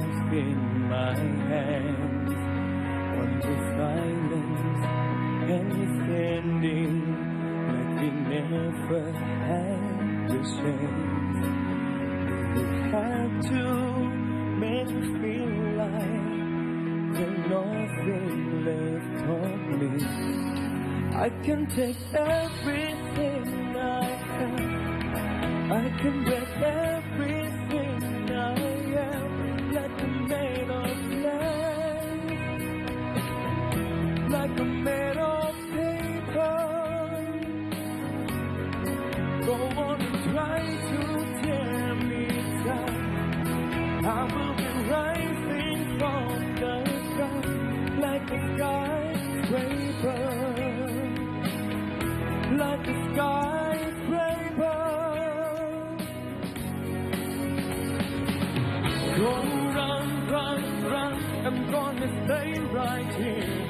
Teardrops in my hands on the silence and standing like we never had the chance. You had to make me feel like there's nothing left of me. I can take everything I have. I can break everything like I'm made of paper. Go on and try to tear me down. I will be rising from the ground like a skyscraper, like a skyscraper. Go run, run, run. I'm gonna stay right here.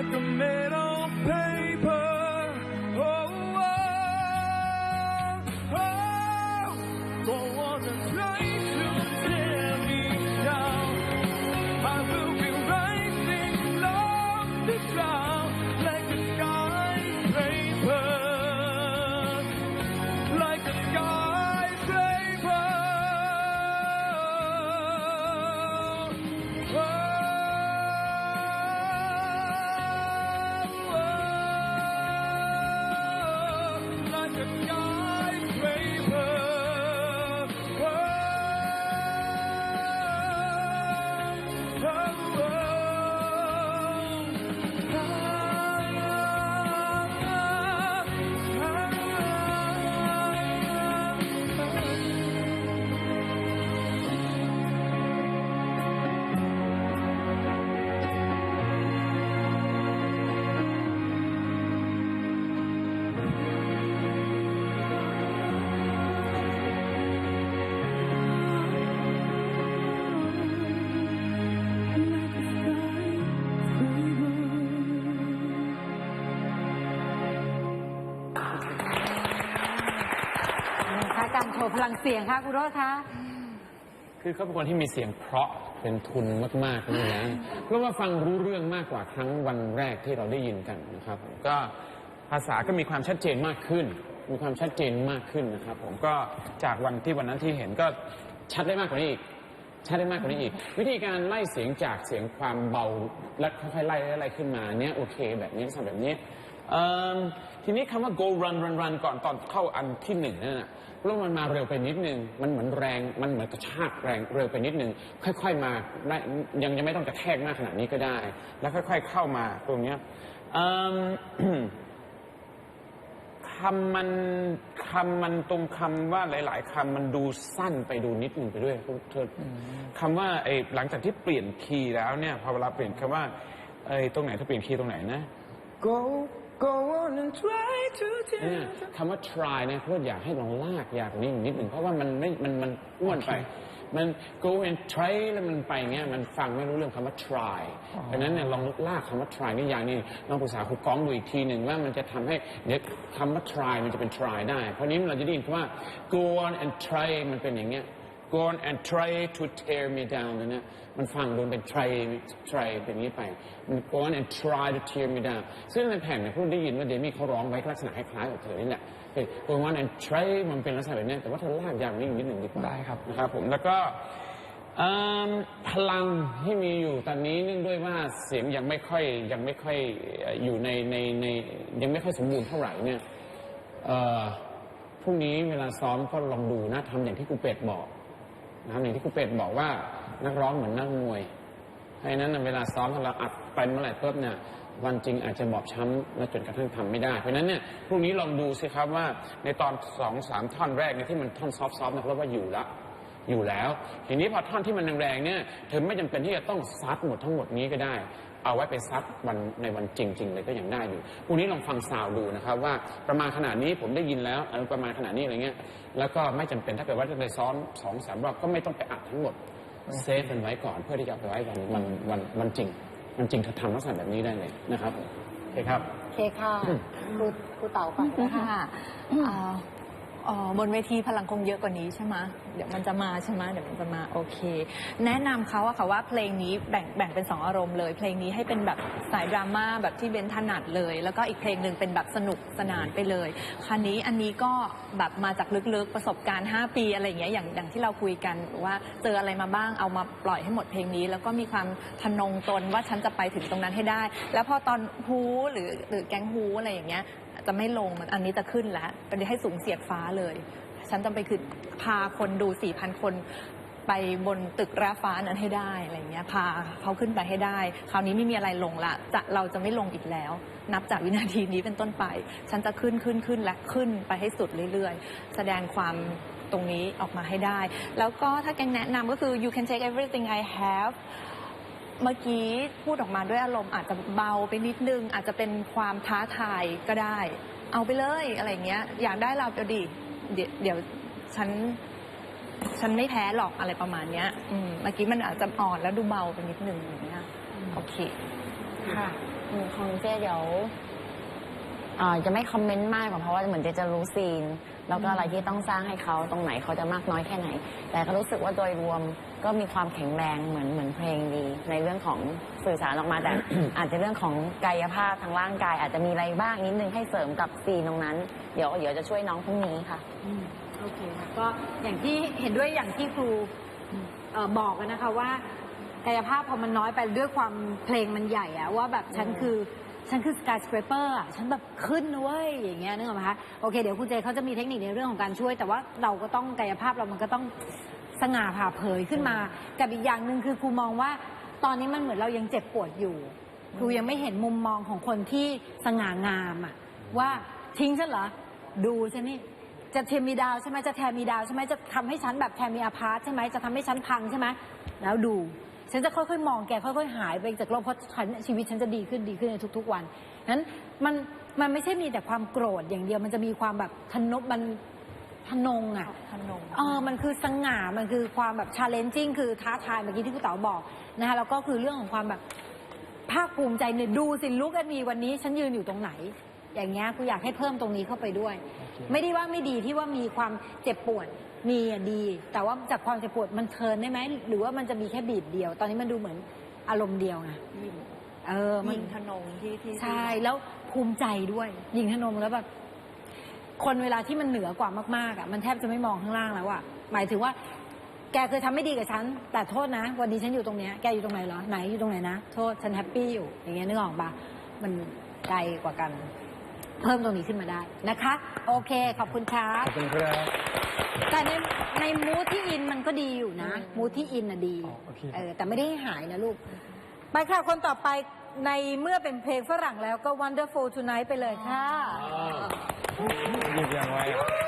Like a man on paper. Oh, oh, oh. พลังเสียงค่ะคุณโรสคะ คือเขาเป็นคนที่มีเสียงเพราะเป็นทุนมากๆนี่นะเพราะว่าฟังรู้เรื่องมากกว่าครั้งวันแรกที่เราได้ยินกันนะครับผมก็ภาษาก็มีความชัดเจนมากขึ้น มีความชัดเจนมากขึ้นนะครับ ผมก็จากวันที่วันนั้นที่เห็นก็ชัดได้มากกว่านี้อีกชัดได้มากกว่านี้อีก วิธีการไล่เสียงจากเสียงความเบาและค่อยๆไล่ไล่ขึ้นมาเนี้ยโอเค แบบนี้ทำแบบนี้เอิ่ม ทีนี้คำว่า go run run run ก่อนตอนเข้าอันที่หนึ่งนั่นน่ะเพราะมันมาเร็วไปนิดนึง มันเหมือนแรง มันเหมือนกระชากแรงเร็วไปนิดนึง ค่อย ๆ มาได้ยังยังไม่ต้องกระแทกมากขนาดนี้ก็ได้ แล้วค่อย ๆ เข้ามาตรงเนี้ยเอิ่มคำมันคำมันตรงคำว่าหลาย ๆคำมันดูสั้นไปดูนิดหนึ่งไปด้วยเธอคำว่าไอ้หลังจากที่เปลี่ยนคีย์แล้วเนี่ยพอเวลาเปลี่ยนคำว่าไอ้ตรงไหนถ้าเปลี่ยนคีย์ตรงไหนนะ Go, go on and try to เนี่ย tear คำว่า try เนี่ยเขาอยากให้ลองลากอยากนิ่งนิดหนึ่งเพราะว่ามันไม่ มันมันอ้วนไป มัน go and try แล้วมันไปเงี้ยมันฟังไม่รู้เรื่องคำว่า try ดังนั้นเนี่ยลองลากคำว่า try นี่อย่างนี้ลองปรึกษาครูก้องดูอีกทีหนึ่งว่ามันจะทำให้เดี๋ยวคำว่า try มันจะเป็น try ได้ เพราะนี้เราจะได้ยินคำว่า go on and try มันเป็นอย่างเงี้ย go on and try to tear me down นะเนี่ยมันฟังดูเป็น try try เป็นอย่างนี้ไป มัน go on and try to tear me down ซึ่งในแผ่นเนี่ยพวกได้ยินว่าเดมี่เขาร้องไว้ลักษณะคล้ายๆกับเธอนี่แหละเฮ้ย go on and try มันเป็นลักษณะแบบเนี้ยแต่ว่าเธอลากยาวนิดนิดหนึ่งดีกว่าได้ครับนะครับผมแล้วก็เอิ่มพลังที่มีอยู่ตอนนี้เนื่องด้วยว่าเสียงยังไม่ค่อยยังไม่ค่อยเอ่ออยู่ในในในยังไม่ค่อยสมบูรณ์เท่าไหร่เนี่ยเอ่อพรุ่งนี้เวลาซ้อมก็ลองดูนะทำอย่างที่ครูเป็ดบอก นะครับอย่างที่ครูเป็ดบอกว่านักร้องเหมือนนักมวยเพราะนั้นเวลาซ้อมถ้าเราอัดไปเมื่อไหร่ปุ๊บเนี่ยวันจริงอาจจะบอบช้ำและจนกระทั่งทำไม่ได้ เพราะนั้นเนี่ยพรุ่งนี้ลองดูสิครับว่าในตอนสองสามท่อนแรกเนี่ยที่มันท่อนซอฟต์ๆนะเพราะว่าอยู่ละ อยู่แล้ว ทีนี้พอท่อนที่มันแรงๆเนี่ยเธอไม่จำเป็นที่จะต้องซัดหมดทั้งหมดนี้ก็ได้ เอาไว้ไปซัดวันในวันจริง ๆ เลยก็ยังได้อยู่พรุ่งนี้ลองฟังซาวด์ดูนะครับว่าประมาณขนาดนี้ผมได้ยินแล้วเออประมาณขนาดนี้อะไรเงี้ยแล้วก็ไม่จำเป็นถ้าเกิดว่าจะไปซ้อมสองสามรอบก็ไม่ต้องไปอัดทั้งหมดเซฟมันไว้ก่อนเพื่อที่จะเอาไปไว้วันวันวันวันจริงวันจริงเธอทำลักษณะแบบนี้ได้เลยนะครับโอเคครับโอเคค่ะครูครูเต๋าก่อนนะคะค่ะ อ๋อบนเวทีพลังคงเยอะกว่านี้ใช่ไหมเดี๋ยวมันจะมาใช่ไหมเดี๋ยวมันจะมาโอเค แนะนำเขาอะค่ะว่าเพลงนี้แบ่งแบ่งเป็นสองอารมณ์เลย เพลงนี้ให้เป็นแบบสายดราม่าแบบที่เบนถนัดเลย แล้วก็อีกเพลงหนึ่งเป็นแบบสนุกสนานไปเลยคราวนี้อันนี้ก็แบบมาจากลึกๆประสบการณ์ 5 ปีอะไรอย่างเงี้ยอย่างอย่างที่เราคุยกันว่าเจออะไรมาบ้างเอามาปล่อยให้หมดเพลงนี้ แล้วก็มีความทะนงตนว่าฉันจะไปถึงตรงนั้นให้ได้ แล้วพอตอนฮูหรือหรือแก๊งฮูอะไรอย่างเงี้ย จะไม่ลงอันนี้จะขึ้นแล้วเป็นให้สูงเสียดฟ้าเลย ฉันจะไปคือพาคนดู 4,000 คนไปบนตึกระฟ้านั้นให้ได้อะไรเงี้ยพาเขาขึ้นไปให้ได้ คราวนี้ไม่มีอะไรลงละจะเราจะไม่ลงอีกแล้ว นับจากวินาทีนี้เป็นต้นไป ฉันจะขึ้นขึ้นขึ้นและขึ้นไปให้สุดเรื่อยๆ แสดงความตรงนี้ออกมาให้ได้ แล้วก็ถ้าแกงแนะนำก็คือ you can take everything I have เมื่อกี้พูดออกมาด้วยอารมณ์อาจจะเบาไปนิดนึง อาจจะเป็นความท้าทายก็ได้ เอาไปเลยอะไรเงี้ย อยากได้เราก็ดีเดี๋ยวเดี๋ยวฉันฉันไม่แพ้หรอกอะไรประมาณเนี้ยอืมเมื่อกี้มันอาจจะอ่อนแล้วดูเบาไปนิดนึงอย่างเงี้ยโอเคค่ะอืมของเจเดี๋ยวอ่าจะไม่คอมเมนต์มากกว่าเพราะว่าเหมือนเจจะรู้ซีน แล้วก็อะไรที่ต้องสร้างให้เขาตรงไหนเขาจะมากน้อยแค่ไหน แต่ก็รู้สึกว่าโดยรวมก็มีความแข็งแรงเหมือนเหมือนเพลงดี ในเรื่องของสื่อสารออกมาแต่ อาจจะเรื่องของกายภาพทางร่างกาย อาจจะมีอะไรบ้างนิดนึงให้เสริมกับซีนตรงนั้น เดี๋ยวเดี๋ยวจะช่วยน้องพรุ่งนี้ค่ะโอเคค่ะก็อย่างที่เห็นด้วยอย่างที่ครูออบอกกันนะคะว่ากายภาพพอมันน้อยไปด้วยความเพลงมันใหญ่อะว่าแบบฉันคือ ฉันคือสกายสเ a เปอร์อะฉันแบบขึ้นนะเว้ยอย่างเงี้ยนึกออกไหมคะโอเคเดี๋ยวคุณเจเขาจะมีเทคนิคในเรื่องของการช่วย แต่ว่าเราก็ต้องกายภาพเรามันก็ต้องสง่าผ่าเผยขึ้นมา กับอีกอย่างหนึ่งคือครูมองว่าตอนนี้มันเหมือนเรายังเจ็บปวดอยู่ครูยังไม่เห็นมุมมองของคนที่สง่างามอะว่าทิ้งฉันเหรอดูฉันนี่จะเทมีดาวใช่ไหมจะแทมีดาวใช่ไหมจะทำให้ฉันแบบแทมีอาพาร์ตใช่ไหมจะทำให้ฉันพังใช่ไหมแล้วดู ฉันจะค่อยๆ มองแกค่อยๆ หายไปจากโลกเพราะฉันชีวิตฉันจะดีขึ้นดีขึ้นในทุก ๆ วันนั้นมันมันไม่ใช่มีแต่ความโกรธอย่างเดียว มันจะมีความแบบทนบมันทนงอะทนงเออมันคือสง่ามันคือความแบบชาเลนจิ้งคือท้าทายเมื่อกี้ที่คุณเต๋อบอกนะคะแล้วก็คือเรื่องของความแบบภาคภูมิใจเนี่ยดูสิลุกกันมีวันนี้ ฉันยืนอยู่ตรงไหน อย่างเงี้ยกูอยากให้เพิ่มตรงนี้เข้าไปด้วย ไม่ได้ว่าไม่ดีที่ว่ามีความเจ็บปวด มีอะดี แต่ว่าจากความเจ็บปวดมันเทิร์นได้ไหม หรือว่ามันจะมีแค่บีบเดียว ตอนนี้มันดูเหมือนอารมณ์เดียวไงเออมันยิงทนงที่ที่ใช่แล้วภูมิใจด้วย ยิงธนงแล้วแบบคนเวลาที่มันเหนือกว่ามากๆอะมันแทบจะไม่มองข้างล่างแล้วอะหมายถึงว่า แกเคยทำไม่ดีกับฉัน แต่โทษนะ วันนี้ฉันอยู่ตรงเนี้ยแกอยู่ตรงไหนเหรอไหนอยู่ตรงไหนนะโทษฉันแฮปปี้อยู่อย่างเงี้ยนึกออกปะมันไกลกว่ากัน เพิ่มตรงนี้ขึ้นมาได้นะคะ โอเค ขอบคุณครัขบอบคุณครับ แต่ในในมูทที่อินมันก็ดีอยู่นะ มูทที่อินน่ะดี อ๋อโอเคเออแต่ไม่ได้ให้หายนะลูก ไปค่ะ คนต่อไปในเมื่อเป็นเพลงฝรั่งแล้วก็ Wonderful Tonight ไปเลยค่ะ หยิบอย่างไว